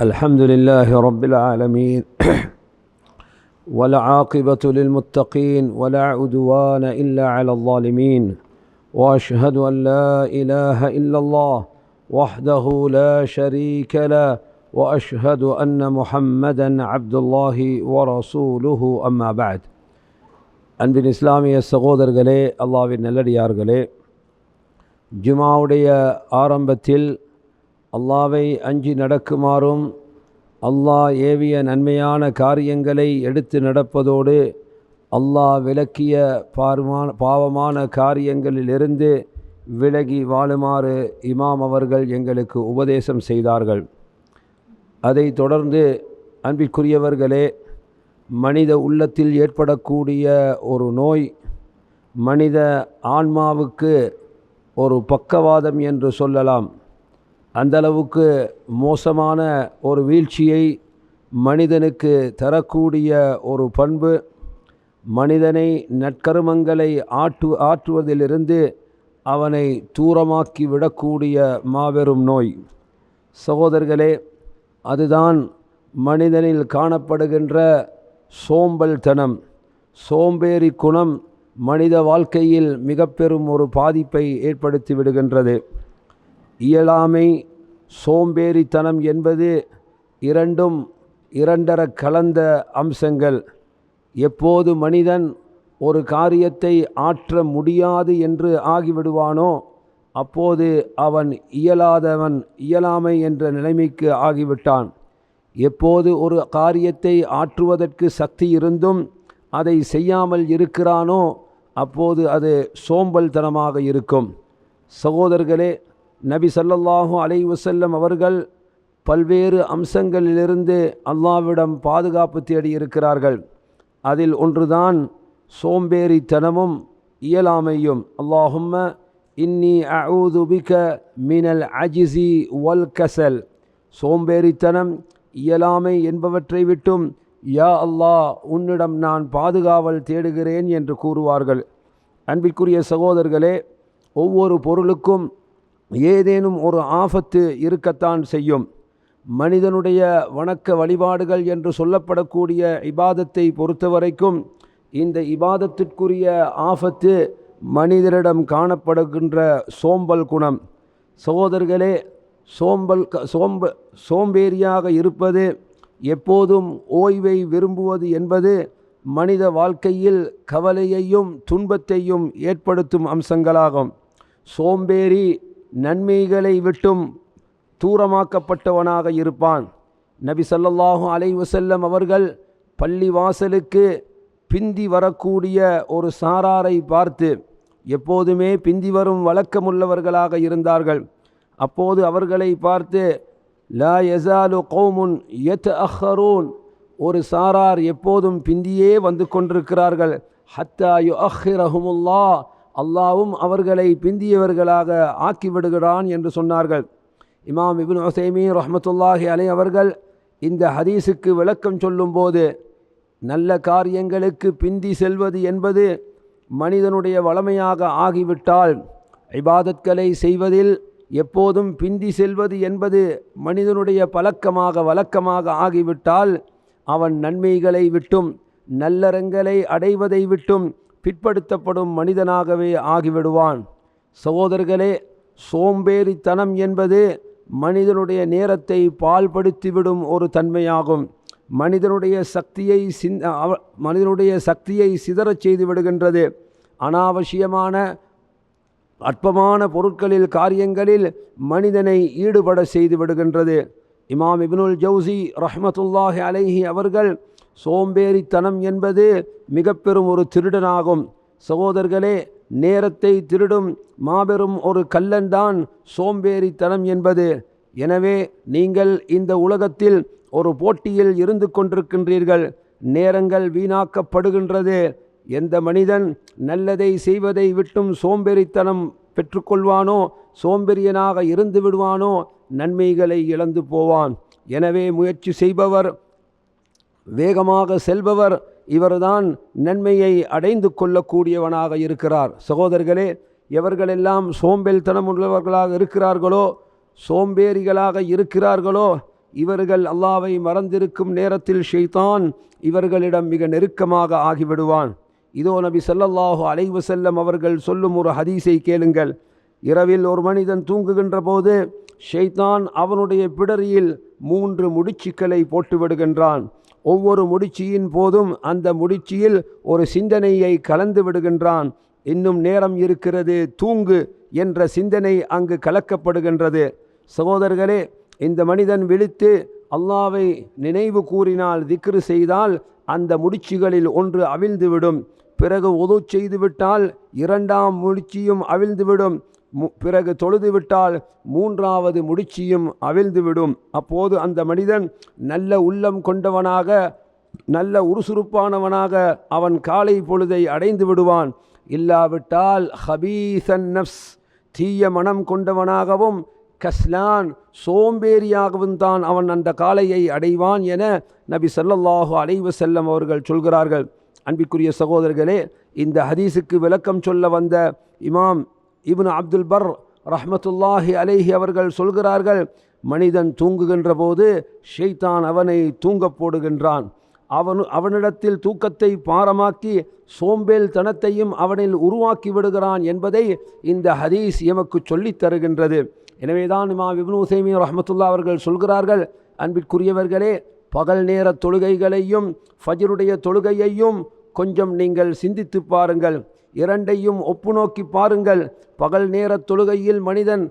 الحمد لله رب العالمين. والعاقبة للمتقين ولا عدوان إلا على الظالمين. وأشهد أن لا إله إلا الله وحده لا شريك له وأشهد أن محمدا عبد الله ورسوله. أما بعد அன்பின் இஸ்லாமிய الله அல்லாவின் நல்லடியார்களே ஜுமாவுடைய ஆரம்பத்தில் அல்லாவை அஞ்சி நடக்குமாறும் அல்லாஹ் ஏவிய நன்மையான காரியங்களை எடுத்து நடப்பதோடு அல்லாஹ் விளக்கிய பார்மான பாவமான காரியங்களிலிருந்து விலகி வாழுமாறு இமாம் அவர்கள் எங்களுக்கு உபதேசம் செய்தார்கள். அதை தொடர்ந்து அன்பிற்குரியவர்களே மனித உள்ளத்தில் ஏற்படக்கூடிய ஒரு நோய் மனித ஆன்மாவுக்கு ஒரு பக்கவாதம் என்று சொல்லலாம். அந்தளவுக்கு மோசமான ஒரு வீழ்ச்சியை மனிதனுக்கு தரக்கூடிய ஒரு பண்பு மனிதனை நற்கருமங்களை ஆற்று ஆற்றுவதிலிருந்து அவனை தூரமாக்கி விடக்கூடிய மாபெரும் நோய். சகோதரர்களே அதுதான் மனிதனில் காணப்படுகின்ற சோம்பல் தனம் சோம்பேறி குணம் மனித வாழ்க்கையில் மிக பெரும் ஒரு பாதிப்பை ஏற்படுத்தி விடுகின்றது. இயலாமை சோம்பேறித்தனம் என்பது இரண்டும் இரண்டர கலந்த அம்சங்கள். எப்போது மனிதன் ஒரு காரியத்தை ஆற்ற முடியாது என்று ஆகிவிடுவானோ அப்போது அவன் இயலாதவன் இயலாமை என்ற நிலைமைக்கு ஆகிவிட்டான். எப்போது ஒரு காரியத்தை ஆற்றுவதற்கு சக்தி இருந்தும் அதை செய்யாமல் இருக்கிறானோ அப்போது அது சோம்பல்தனமாக இருக்கும். சகோதரர்களே நபி சல்லல்லாஹூ அலை வசல்லம் அவர்கள் பல்வேறு அம்சங்களிலிருந்து அல்லாவிடம் பாதுகாப்பு தேடி இருக்கிறார்கள். அதில் ஒன்றுதான் சோம்பேறித்தனமும் இயலாமையும். அல்லாஹும்ம இன்னி அவுதுபிக மினல் அஜிசி வல் கசல் சோம்பேறித்தனம் இயலாமை என்பவற்றை விட்டும் யா அல்லாஹ் உன்னிடம் நான் பாதுகாவல் தேடுகிறேன் என்று கூறுவார்கள். அன்பிற்குரிய சகோதரர்களே ஒவ்வொரு பொருளுக்கும் ஏதேனும் ஒரு ஆபத்து இருக்கத்தான் செய்யும். மனிதனுடைய வணக்க வழிபாடுகள் என்று சொல்லப்படக்கூடிய இபாதத்தை பொறுத்தவரைக்கும் இந்த இபாதத்திற்குரிய ஆபத்து மனிதரிடம் காணப்படுகின்ற சோம்பல் குணம். சகோதரர்களே சோம்பல் சோம்ப சோம்பேறியாக இருப்பது எப்போதும் ஓய்வை விரும்புவது என்பது மனித வாழ்க்கையில் கவலையையும் துன்பத்தையும் ஏற்படுத்தும் அம்சங்களாகும். சோம்பேறி நன்மைகளை விட்டும் தூரமாக்கப்பட்டவனாக இருப்பான். நபி சல்லல்லாஹூ அலை வசல்லம் அவர்கள் பள்ளி வாசலுக்கு பிந்தி வரக்கூடிய ஒரு சாராரை பார்த்து எப்போதுமே பிந்தி வரும் வழக்கமுள்ளவர்களாக இருந்தார்கள். அப்போது அவர்களை பார்த்து லா எசாலு கௌமுன் எத் அஹரூன் ஒரு சாரார் எப்போதும் பிந்தியே வந்து கொண்டிருக்கிறார்கள். ஹத்தா யு அஹ்ரஹமுல்லா அல்லாவும் அவர்களை பிந்தியவர்களாக ஆக்கிவிடுகிறான் என்று சொன்னார்கள். இமாம் இபின் ஹுசைமி ரஹமத்துல்லாஹி அலை அவர்கள் இந்த ஹதீஸுக்கு விளக்கம் சொல்லும்போது நல்ல காரியங்களுக்கு பிந்தி செல்வது என்பது மனிதனுடைய வளமையாக ஆகிவிட்டால் இபாதத்களை செய்வதில் எப்போதும் பிந்தி செல்வது என்பது மனிதனுடைய பழக்கமாக வழக்கமாக ஆகிவிட்டால் அவன் நன்மைகளை விட்டும் நல்லறங்களை அடைவதை விட்டும் பிற்படுத்தப்படும் மனிதனாகவே ஆகிவிடுவான். சகோதரர்களே சோம்பேறித்தனம் என்பது மனிதனுடைய நேரத்தை பால்படுத்திவிடும் ஒரு தன்மையாகும். மனிதனுடைய சக்தியை சிந் மனிதனுடைய சக்தியை சிதறச் செய்து விடுகின்றது. அனாவசியமான அற்பமான பொருட்களில் காரியங்களில் மனிதனை ஈடுபட செய்து விடுகின்றது. இமாம் இபினுல் ஜவுசி ரஹமத்துல்லாஹி அலைஹி அவர்கள் சோம்பேறித்தனம் என்பது மிக பெரும் ஒரு திருடனாகும். சகோதரர்களே நேரத்தை திருடும் மாபெரும் ஒரு கல்லன்தான் சோம்பேறித்தனம் என்பது. எனவே நீங்கள் இந்த உலகத்தில் ஒரு போட்டியில் இருந்து கொண்டிருக்கின்றீர்கள். நேரங்கள் வீணாக்கப்படுகின்றது. எந்த மனிதன் நல்லதை செய்வதை விட்டும் சோம்பேறித்தனம் பெற்றுக்கொள்வானோ சோம்பேறியனாக இருந்து விடுவானோ நன்மைகளை இழந்து போவான். எனவே முயற்சி செய்பவர் வேகமாக செல்பவர் இவர்தான் நன்மையை அடைந்து கொள்ளக்கூடியவனாக இருக்கிறார். சகோதரர்களே எவர்களெல்லாம் சோம்பேறித்தனம் உள்ளவர்களாக இருக்கிறார்களோ சோம்பேறிகளாக இருக்கிறார்களோ இவர்கள் அல்லாவை மறந்திருக்கும் நேரத்தில் ஷெய்தான் இவர்களிடம் மிக நெருக்கமாக ஆகிவிடுவான். இதோ நபி சல்லல்லாஹு அலைவு செல்லம் அவர்கள் சொல்லும் ஒரு ஹதீஸை கேளுங்கள். இரவில் ஒரு மனிதன் தூங்குகின்ற போது ஷெய்தான் அவனுடைய பிடரியில் மூன்று முடிச்சுக்களை போட்டு விடுகின்றான் ஒவ்வொரு முடிச்சியின் போதும் அந்த முடிச்சியில் ஒரு சிந்தனையை கலந்து விடுகின்றான். இன்னும் நேரம் இருக்கிறது தூங்கு என்ற சிந்தனை அங்கு கலக்கப்படுகின்றது. சகோதரர்களே இந்த மனிதன் விழித்து அல்லாவை நினைவு கூறினால் திக்ரு செய்தால் அந்த முடிச்சுகளில் ஒன்று அவிழ்ந்துவிடும். பிறகு உது செய்துவிட்டால் இரண்டாம் முடிச்சியும் அவிழ்ந்துவிடும். பிறகு தொழுதுவிட்டால் மூன்றாவது முடிச்சியும் அவிழ்ந்துவிடும். அப்போது அந்த மனிதன் நல்ல உள்ளம் கொண்டவனாக நல்ல உறுசுறுப்பானவனாக அவன் காலை பொழுதை அடைந்து விடுவான். இல்லாவிட்டால் ஹபீசன் நப்ஸ் தீய மனம் கொண்டவனாகவும் கஸ்லான் சோம்பேறியாகவும் தான் அவன் அந்த காலையை அடைவான் என நபி சல்லல்லாஹு அலைவு செல்லம் அவர்கள் சொல்கிறார்கள். அன்பிற்குரிய சகோதரர்களே இந்த ஹதீஸுக்கு விளக்கம் சொல்ல வந்த இமாம் இப்னு அப்துல் பர் ரஹ்மத்துல்லாஹி அலைஹி அவர்கள் சொல்கிறார்கள் மனிதன் தூங்குகின்ற போது ஷெய்தான் அவனை தூங்கப் போடுகின்றான். அவனு அவனிடத்தில் தூக்கத்தை பாரமாக்கி சோம்பேல் தனத்தையும் அவனில் உருவாக்கி விடுகிறான் என்பதை இந்த ஹதீஸ் எமக்கு சொல்லித் தருகின்றது. எனவேதான் இமா விபுன் உசைமின் ரஹமத்துல்லா அவர்கள் சொல்கிறார்கள் அன்பிற்குரியவர்களே பகல் நேர தொழுகைகளையும் ஃபஜ்ருடைய தொழுகையையும் கொஞ்சம் நீங்கள் சிந்தித்து பாருங்கள். இரண்டையும் ஒப்பு நோக்கி பாருங்கள். பகல் நேர தொழுகையில் மனிதன்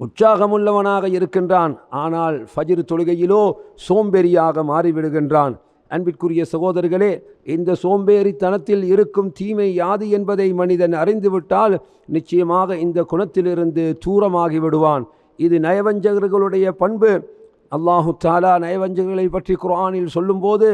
உற்சாகமுள்ளவனாக இருக்கின்றான். ஆனால் ஃபஜிர் தொழுகையிலோ சோம்பேறியாக மாறிவிடுகின்றான். அன்பிற்குரிய சகோதரர்களே இந்த சோம்பேறித்தனத்தில் இருக்கும் தீமை யாது என்பதை மனிதன் அறிந்துவிட்டால் நிச்சயமாக இந்த குணத்திலிருந்து தூரமாகி விடுவான் இது நயவஞ்சகர்களுடைய பண்பு. அல்லாஹு தாலா நயவஞ்சகர்களை பற்றி குரானில் சொல்லும்போது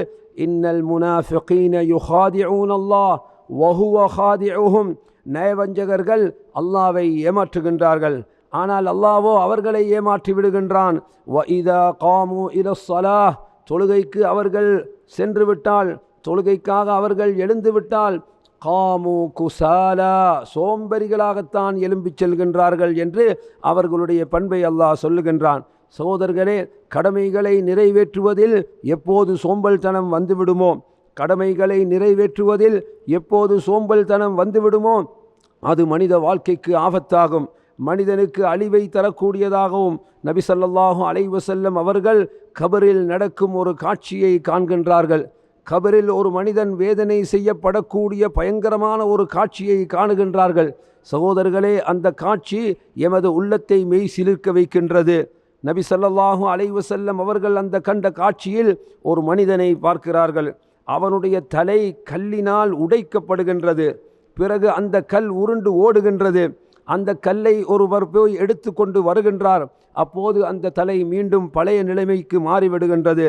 இன்னல் முனாஃபிகீன யுஹாதிஊன் அல்லாஹ் வஹுவ ஹாதிஉஹும். நயவஞ்சகர்கள் அல்லாவை ஏமாற்றுகின்றார்கள். ஆனால் அல்லாவோ அவர்களை ஏமாற்றி விடுகின்றான். வ இதா காமு இலஸ்ஸலாஹ் தொழுகைக்கு அவர்கள் சென்று விட்டால் தொழுகைக்காக அவர்கள் எழுந்து விட்டால் காமு குசாலா சோம்பரிகளாகத்தான் எழும்பிச் செல்கின்றார்கள் என்று அவர்களுடைய பண்பை அல்லாஹ் சொல்லுகின்றான். சகோதரர்களே கடமைகளை நிறைவேற்றுவதில் எப்போது சோம்பல்தனம் வந்துவிடுமோ? கடமைகளை நிறைவேற்றுவதில் எப்போது சோம்பல்தனம் வந்துவிடுமோ அது மனித வாழ்க்கைக்கு ஆபத்தாகும். மனிதனுக்கு அழிவை தரக்கூடியதாகவும் நபி ஸல்லல்லாஹு அலைஹி அவர்கள் கபரில் நடக்கும் ஒரு காட்சியை காண்கின்றார்கள். கபரில் ஒரு மனிதன் வேதனை செய்யப்படக்கூடிய பயங்கரமான ஒரு காட்சியை காணுகின்றார்கள். சகோதரர்களே அந்த காட்சி எமது உள்ளத்தை மெய் சிலிர்க்க வைக்கின்றது. நபி சல்லாஹூ அலைவசல்லம் அவர்கள் அந்த கண்ட காட்சியில் ஒரு மனிதனை பார்க்கிறார்கள். அவனுடைய தலை கல்லினால் உடைக்கப்படுகின்றது. பிறகு அந்த கல் உருண்டு ஓடுகின்றது. அந்த கல்லை ஒருவர் போய் எடுத்து கொண்டு வருகின்றார். அப்போது அந்த தலை மீண்டும் பழைய நிலைமைக்கு மாறிவிடுகின்றது.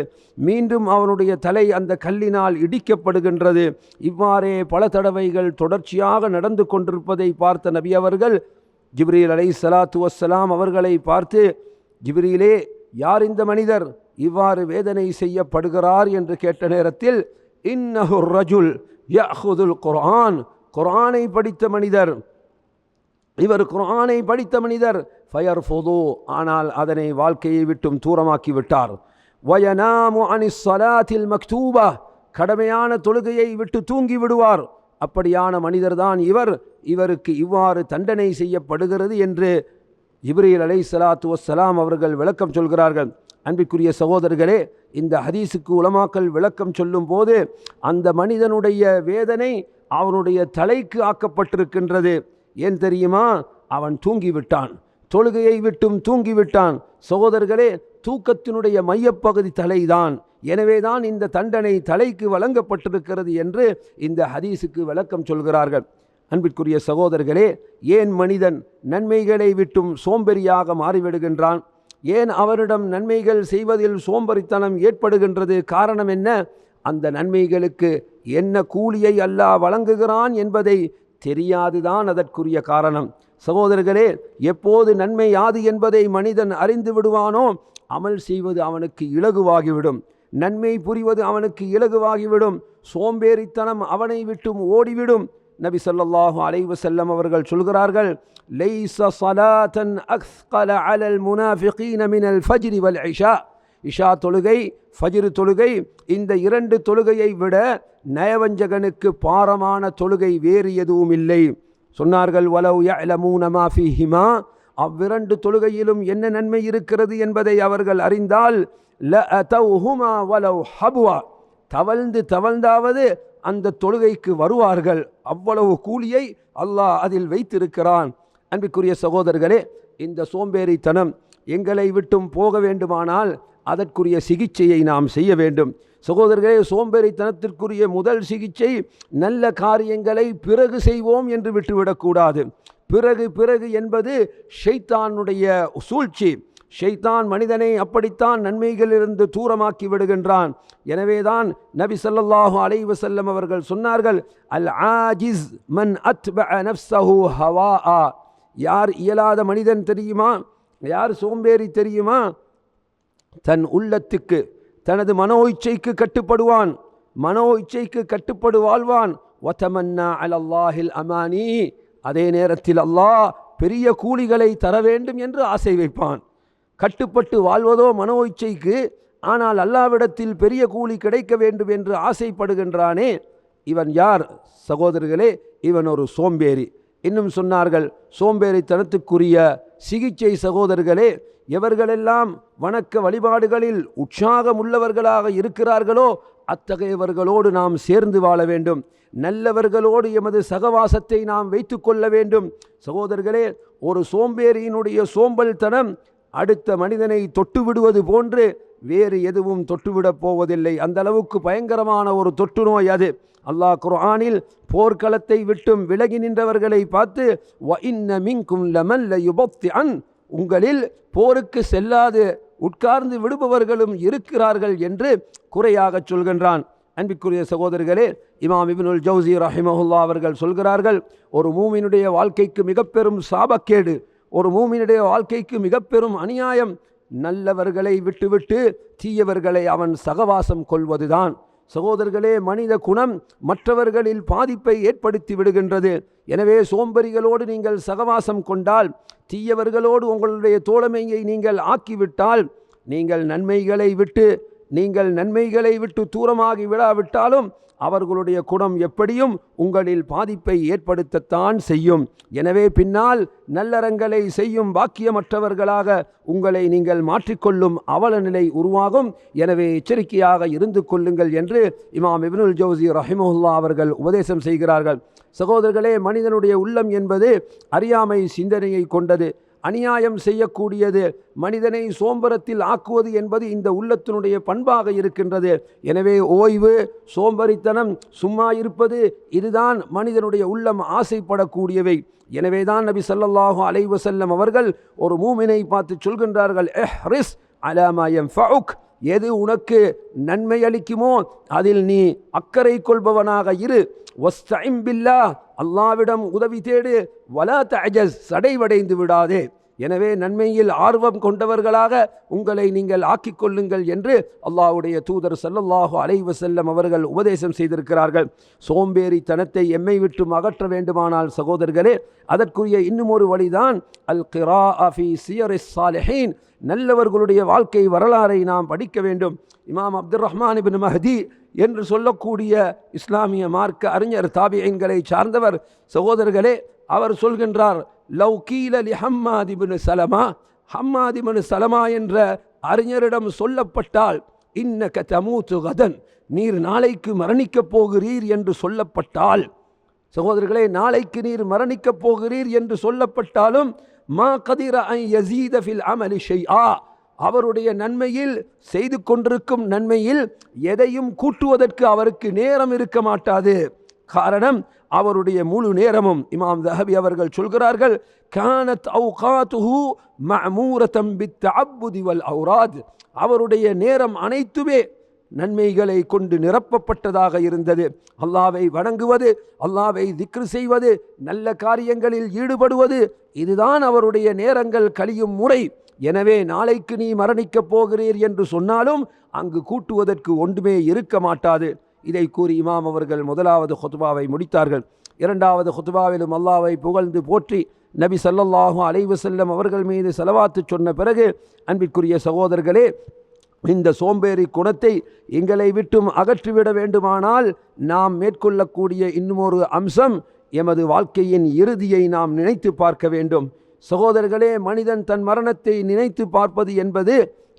மீண்டும் அவனுடைய தலை அந்த கல்லினால் இடிக்கப்படுகின்றது. இவ்வாறே பல தடவைகள் தொடர்ச்சியாக நடந்து கொண்டிருப்பதை பார்த்த நபி அவர்கள் ஜிப்ரீல் அலை சலாத்து வசலாம் அவர்களை பார்த்து ஜிப்ரீலே யார் இந்த மனிதர்? இவ்வாறு வேதனை செய்யப்படுகிறார் என்று கேட்ட நேரத்தில் இன்னஹுர் ரஜுல் யஹுதுல் குர்ஆன். குர்ஆனை படித்த மனிதர். இவர் குர்ஆனை படித்த மனிதர். ஃபயர் ஃபோதோ ஆனால் அதனை வாழ்க்கையை விட்டும் தூரமாக்கி விட்டார். வயனாமு அனி சலாத்தில் மக்தூபா. கடமையான தொழுகையை விட்டு தூங்கி விடுவார். அப்படியான மனிதர்தான் இவர். இவருக்கு இவ்வாறு தண்டனை செய்யப்படுகிறது என்று ஜிப்ரீல் அலை சலாத்து வசலாம் அவர்கள் விளக்கம் சொல்கிறார்கள். அன்பிற்குரிய சகோதரர்களே இந்த ஹதீஸுக்கு உலமாக்கல் விளக்கம் சொல்லும் போது அந்த மனிதனுடைய வேதனை அவனுடைய தலைக்கு ஆக்கப்பட்டிருக்கின்றது. ஏன் தெரியுமா? அவன் தூங்கிவிட்டான். தொழுகையை விட்டும் தூங்கிவிட்டான். சகோதரர்களே தூக்கத்தினுடைய மையப்பகுதி தலைதான். எனவேதான் இந்த தண்டனை தலைக்கு வழங்கப்பட்டிருக்கிறது என்று இந்த ஹதீஸுக்கு விளக்கம் சொல்கிறார்கள். அன்பிற்குரிய சகோதரர்களே ஏன் மனிதன் நன்மைகளை விட்டும் சோம்பெறியாக மாறிவிடுகின்றான்? ஏன் அவரிடம் நன்மைகள் செய்வதில் சோம்பரித்தனம் ஏற்படுகின்றது? காரணம் என்ன? அந்த நன்மைகளுக்கு என்ன கூலியை அல்லாஹ் வழங்குகிறான் என்பதை தெரியாதுதான் அதற்குரிய காரணம். சகோதரர்களே எப்போது நன்மை யாது என்பதை மனிதன் அறிந்து விடுவானோ அமல் செய்வது அவனுக்கு இலகுவாகிவிடும். நன்மை புரிவது அவனுக்கு இலகுவாகிவிடும். சோம்பேறித்தனம் அவனை விட்டும் ஓடிவிடும். நபி ஸல்லல்லாஹு அலைவு செல்லம் அவர்கள் சொல்கிறார்கள் லைஸ ஸலாத்தன் அக்ஸ்கல அலல் முனாஃபிகீன மினல் ஃபஜ்ரி வல் ஐஷா இஷா தொழுகை ஃபஜ்ரு தொழுகை இந்த இரண்டு தொழுகையை விட நயவஞ்சகனுக்கு பாரமான தொழுகை வேறு எதுவும் இல்லை. சொன்னார்கள் வலவ் யலமூனமா மா ஃபீஹிமா. அவ்விரண்டு தொழுகையிலும் என்ன நன்மை இருக்கிறது என்பதை அவர்கள் அறிந்தால் ல அதௌஹுமா வலவ் ஹபுவா. தவழ்ந்து தவழ்ந்தாவது அந்த தொழுகைக்கு வருவார்கள். அவ்வளவு கூலியை அல்லாஹ் அதில் வைத்திருக்கிறான். அன்பிற்குரிய சகோதரர்களே இந்த சோம்பேறித்தனம் எங்களை விட்டும் போக வேண்டுமானால் அதற்குரிய சிகிச்சையை நாம் செய்ய வேண்டும். சகோதரர்களே சோம்பேறித்தனத்திற்குரிய முதல் சிகிச்சை நல்ல காரியங்களை பிறகு செய்வோம் என்று விட்டுவிடக்கூடாது. பிறகு பிறகு என்பது ஷைத்தானுடைய சூழ்ச்சி. ஷைத்தான் மனிதனை அப்படித்தான் நன்மைகளிலிருந்து தூரமாக்கி விடுகின்றான். எனவேதான் நபி ஸல்லல்லாஹு அலைவு வஸல்லம் அவர்கள் சொன்னார்கள் அல் ஆஜிஸ் மன் அத் ஹவா ஆ யார் இயலாத மனிதன் தெரியுமா? யார் சோம்பேறி தெரியுமா? தன் உள்ளத்துக்கு தனது மனோ இச்சைக்கு கட்டுப்படுவான். மனோ இச்சைக்கு கட்டுப்படு வாழ்வான் ஒத்தமன்னா அல்லாஹில் அமானி. அதே நேரத்தில் அல்லாஹ் பெரிய கூலிகளை தர வேண்டும் என்று ஆசை வைப்பான். கட்டுப்பட்டு வாழ்வதோ மனோ இச்சைக்கு ஆனால் அல்லாவிடத்தில் பெரிய கூலி கிடைக்க வேண்டும் என்று ஆசைப்படுகின்றானே. இவன் யார்? சகோதரர்களே இவன் ஒரு சோம்பேறி. இன்னும் சொன்னார்கள் சோம்பேறித்தனத்துக்குரிய சிகிச்சை சகோதரர்களே எவர்களெல்லாம் வணக்க வழிபாடுகளில் உற்சாகம் உள்ளவர்களாக இருக்கிறார்களோ அத்தகையவர்களோடு நாம் சேர்ந்து வாழ வேண்டும். நல்லவர்களோடு எமது சகவாசத்தை நாம் வைத்து கொள்ள வேண்டும். சகோதரர்களே ஒரு சோம்பேறியினுடைய சோம்பல்தனம் அடுத்த மனிதனை தொட்டு விடுவது போன்று வேறு எதுவும் தொட்டுவிடப் போவதில்லை. அந்த அளவுக்கு பயங்கரமான ஒரு தொற்று நோய் அது. அல்லாஹ் குர்ஆனில் போர்க்களத்தை விட்டும் விலகி நின்றவர்களை பார்த்து "வ இன்ன லமல்ல லமன் உங்களில் போருக்கு செல்லாது உட்கார்ந்து விடுபவர்களும் இருக்கிறார்கள் என்று குறையாகச் சொல்கின்றான். அன்பிற்குரிய சகோதரர்களே இமாம் இபினுல் ஜவுசி ரஹிமஹுல்லா அவர்கள் சொல்கிறார்கள் ஒரு மூமினுடைய வாழ்க்கைக்கு மிக பெரும் சாபக்கேடு. ஒரு மூமினுடைய வாழ்க்கைக்கு மிக பெரும் அநியாயம். நல்லவர்களை விட்டுவிட்டு தீயவர்களை அவன் சகவாசம் கொள்வதுதான். சகோதரர்களே மனித குணம் மற்றவர்களில் பாதிப்பை ஏற்படுத்தி விடுகின்றது. எனவே சோம்பரிகளோடு நீங்கள் சகவாசம் கொண்டால் தீயவர்களோடு உங்களுடைய தோழமையை நீங்கள் ஆக்கிவிட்டால் நீங்கள் நன்மைகளை விட்டு நீங்கள் நன்மைகளை விட்டு தூரமாகி விடாவிட்டாலும் அவர்களுடைய குணம் எப்படியும் உங்களில் பாதிப்பை ஏற்படுத்தத்தான் செய்யும். எனவே பின்னால் நல்லறங்களை செய்யும் பாக்கியமற்றவர்களாக உங்களை நீங்கள் மாற்றிக்கொள்ளும் அவல நிலை உருவாகும். எனவே எச்சரிக்கையாக இருந்து கொள்ளுங்கள் என்று இமாம் இபினுல் ஜோசி ரஹிமஹுல்லா அவர்கள் உபதேசம் செய்கிறார்கள். சகோதரர்களே மனிதனுடைய உள்ளம் என்பது அறியாமை சிந்தனையை கொண்டது. அநியாயம் செய்யக்கூடியது மனிதனை சோம்பரத்தில் ஆக்குவது என்பது இந்த உள்ளத்தினுடைய பண்பாக இருக்கின்றது. எனவே ஓய்வு சோம்பரித்தனம் சும்மா இருப்பது இதுதான் மனிதனுடைய உள்ளம் ஆசைப்படக்கூடியவை. எனவேதான் நபி ஸல்லல்லாஹு அலைவசல்லம் அவர்கள் ஒரு மூமினை பார்த்து சொல்கின்றார்கள் எஹ்ரிஸ் அலாமாயம் ஃபவுக் எது உனக்கு நன்மை அளிக்குமோ அதில் நீ அக்கறை கொள்பவனாக இரு. வஸ்தஇம் பில்லா அல்லாவிடம் உதவி தேடு. வலா தஜஸ் சடைவடைந்து விடாதே. எனவே நன்மையில் ஆர்வம் கொண்டவர்களாக உங்களை நீங்கள் ஆக்கிக் கொள்ளுங்கள் என்று அல்லாஹுடைய தூதர் சல்லல்லாஹு அலைவு செல்லம் அவர்கள் உபதேசம் செய்திருக்கிறார்கள். சோம்பேறித்தனத்தை எம்மை விட்டு அகற்ற வேண்டுமானால் சகோதரர்களே அதற்குரிய இன்னும் ஒரு வழிதான் அல் கிரா அஃபி சியரிஸ் சாலிஹீன் நல்லவர்களுடைய வாழ்க்கை வரலாறை நாம் படிக்க வேண்டும். இமாம் அப்துல் ரஹ்மான் இபின் மஹதி என்று சொல்லக்கூடிய இஸ்லாமிய மார்க்க அறிஞர் தாபியங்களை சார்ந்தவர் சகோதரர்களே அவர் சொல்கின்றார் லவ் கீல லி சலமா ஹம்மாதிபனு சலமா என்ற அறிஞரிடம் சொல்லப்பட்டால் இன்னக தமூத்து கதன் நீர் நாளைக்கு மரணிக்கப் போகிறீர் என்று சொல்லப்பட்டால். சகோதரர்களே நாளைக்கு நீர் மரணிக்கப் போகிறீர் என்று சொல்லப்பட்டாலும் மா கதிர ஐ யசீத ஃபில் அமலி ஷெய்ஆ அவருடைய நன்மையில் செய்து கொண்டிருக்கும் நன்மையில் எதையும் கூட்டுவதற்கு அவருக்கு நேரம் இருக்க மாட்டாது. காரணம் அவருடைய முழு நேரமும் இமாம் தஹபி அவர்கள் சொல்கிறார்கள் கானத் அவுகாத்துஹு மஅமூரதம் பித்தஅப்புதி வல் அவுராத் அவருடைய நேரம் அனைத்துமே நன்மைகளை கொண்டு நிரப்பப்பட்டதாக இருந்தது. அல்லாவை வணங்குவது அல்லாவை திக்ரு செய்வது நல்ல காரியங்களில் ஈடுபடுவது இதுதான் அவருடைய நேரங்கள் கழியும் முறை. எனவே நாளைக்கு நீ மரணிக்கப் போகிறீர் என்று சொன்னாலும் அங்கு கூட்டுவதற்கு ஒன்றுமே இருக்க மாட்டாது. இதை கூறி இமாம் அவர்கள் முதலாவது ஹொத்துபாவை முடித்தார்கள். இரண்டாவது ஹொத்துபாவிலும் அல்லாவை புகழ்ந்து போற்றி நபி ஸல்லல்லாஹு அலைவு செல்லம் அவர்கள் மீது செலவாத்து சொன்ன பிறகு அன்பிற்குரிய சகோதரர்களே இந்த சோம்பேறி குணத்தை எங்களை விட்டும் அகற்றிவிட வேண்டுமானால் நாம் மேற்கொள்ளக்கூடிய இன்னுமொரு அம்சம் எமது வாழ்க்கையின் இறுதியை நாம் நினைத்து பார்க்க வேண்டும். சகோதரர்களே மனிதன் தன் மரணத்தை நினைத்து பார்ப்பது என்பது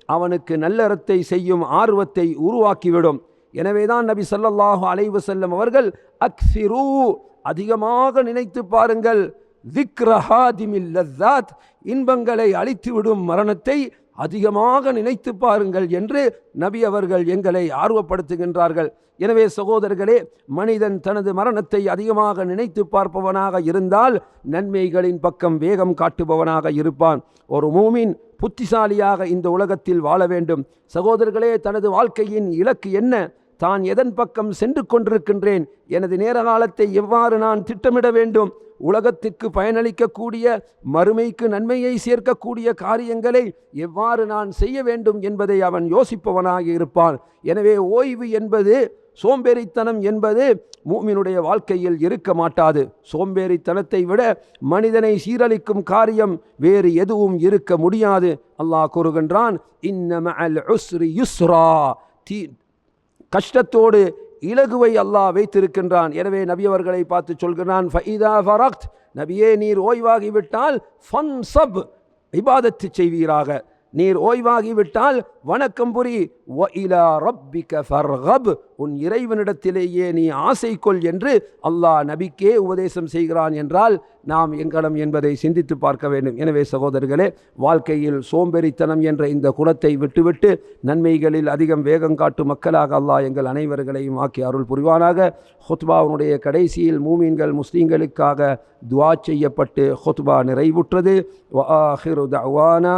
அவனுக்கு நல்லறத்தை செய்யும் ஆர்வத்தை உருவாக்கிவிடும். எனவேதான் நபி ஸல்லல்லாஹு அலைஹி செல்லும் அவர்கள் அக்ஸிரு அதிகமாக நினைத்து பாருங்கள் திக்ரஹாதிமில்லாத் இன்பங்களை அழித்துவிடும் மரணத்தை அதிகமாக நினைத்து பாருங்கள் என்று நபி அவர்கள் எங்களை ஆர்வப்படுத்துகின்றார்கள். எனவே சகோதரர்களே மனிதன் தனது மரணத்தை அதிகமாக நினைத்து பார்ப்பவனாக இருந்தால் நன்மைகளின் பக்கம் வேகம் காட்டுபவனாக இருப்பான். ஒரு மூமின் புத்திசாலியாக இந்த உலகத்தில் வாழ வேண்டும். சகோதரர்களே தனது வாழ்க்கையின் இலக்கு என்ன? தான் எதன் பக்கம் சென்று கொண்டிருக்கின்றேன்? எனது நேர காலத்தை எவ்வாறு நான் திட்டமிட வேண்டும்? உலகத்திற்கு பயனளிக்கக்கூடிய மறுமைக்கு நன்மையை சேர்க்கக்கூடிய காரியங்களை எவ்வாறு நான் செய்ய வேண்டும் என்பதை அவன் யோசிப்பவனாக இருப்பான். எனவே ஓய்வு என்பது சோம்பேறித்தனம் என்பது மூமினுடைய வாழ்க்கையில் இருக்க மாட்டாது. சோம்பேறித்தனத்தை விட மனிதனை சீரழிக்கும் காரியம் வேறு எதுவும் இருக்க முடியாது. அல்லாஹ் கூறுகின்றான் இன்ன அல் உஸ்ரி யுஸ்ரா. தீ கஷ்டத்தோடு இலகுவை அல்லாஹ் வைத்திருக்கின்றான். எனவே நபி அவர்களை பார்த்து சொல்கிறான் ஃபைதா ஃபரக்த். நபியே நீர் ஓய்வாகிவிட்டால் ஃபன் சப் இபாதத்து செய்வீராக. நீர் ஓய்வாகிவிட்டால் வணக்கம் புரி. ஒயிலா ரப் ஃபர்ஹப். உன் இறைவனிடத்திலேயே நீ ஆசை கொள் என்று அல்லாஹ் நபிக்கே உபதேசம் செய்கிறான் என்றால் நாம் எங்கனம் என்பதை சிந்தித்து பார்க்க வேண்டும். எனவே சகோதரர்களே வாழ்க்கையில் சோம்பேறித்தனம் என்ற இந்த குணத்தை விட்டுவிட்டு நன்மைகளில் அதிகம் வேகம் காட்டும் மக்களாக அல்லாஹ் எங்கள் அனைவர்களையும் ஆக்கி அருள் புரிவானாக. ஹொத்பாவுடைய கடைசியில் மூமீன்கள் முஸ்லீம்களுக்காக துவா செய்யப்பட்டு ஹொத்பா நிறைவுற்றது. வஹிரு தவானா